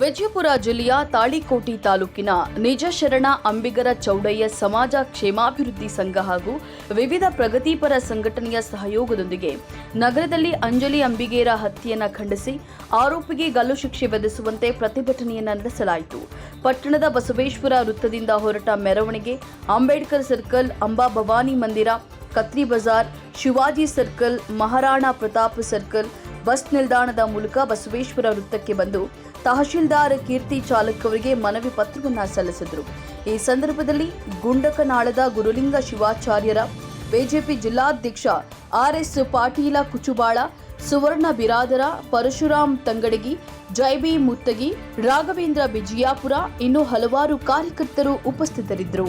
ವಿಜಯಪುರ ಜಿಲ್ಲೆಯ ತಾಳಿಕೋಟಿ ತಾಲೂಕಿನ ನಿಜಶರಣ ಅಂಬಿಗರ ಚೌಡಯ್ಯ ಸಮಾಜ ಕ್ಷೇಮಾಭಿವೃದ್ಧಿ ಸಂಘ ಹಾಗೂ ವಿವಿಧ ಪ್ರಗತಿಪರ ಸಂಘಟನೆಯ ಸಹಯೋಗದೊಂದಿಗೆ ನಗರದಲ್ಲಿ ಅಂಜಲಿ ಅಂಬಿಗೇರ ಹತ್ಯೆಯನ್ನು ಖಂಡಿಸಿ ಆರೋಪಿಗೆ ಗಲ್ಲು ಶಿಕ್ಷೆ ವಿಧಿಸುವಂತೆ ಪ್ರತಿಭಟನೆಯನ್ನು ನಡೆಸಲಾಯಿತು. ಪಟ್ಟಣದ ಬಸವೇಶ್ವರ ವೃತ್ತದಿಂದ ಹೊರಟ ಮೆರವಣಿಗೆ, ಅಂಬೇಡ್ಕರ್ ಸರ್ಕಲ್ ಅಂಬಾ ಭವಾನಿ ಮಂದಿರ Katri Bazar Shivaji circle, Maharana Pratap circle, bus ನಿಲ್ದಾಣದ ಮೂಲಕ ಬಸವೇಶ್ವರ ವೃತ್ತಕ್ಕೆ ಬಂದು ತಹಶೀಲ್ದಾರ್ ಕೀರ್ತಿ ಚಾಲಕ್ ಅವರಿಗೆ ಮನವಿ ಪತ್ರವನ್ನು ಸಲ್ಲಿಸಿದರು. ಈ ಸಂದರ್ಭದಲ್ಲಿ ಗುಂಡಕನಾಳದ ಗುರುಲಿಂಗ ಶಿವಾಚಾರ್ಯರ, ಬಿಜೆಪಿ ಜಿಲ್ಲಾಧ್ಯಕ್ಷ ಆರ್ಎಸ್ ಪಾಟೀಲ ಕುಚುಬಾಳ, ಸುವರ್ಣ ಬಿರಾದರ ಪರಶುರಾಮ್ ತಂಗಡಗಿ, ಜೈಬಿ ಮುತ್ತಗಿ, ರಾಘವೇಂದ್ರ ಬಿಜಿಯಾಪುರ ಇನ್ನೂ ಹಲವಾರು ಕಾರ್ಯಕರ್ತರು ಉಪಸ್ಥಿತರಿದ್ದರು.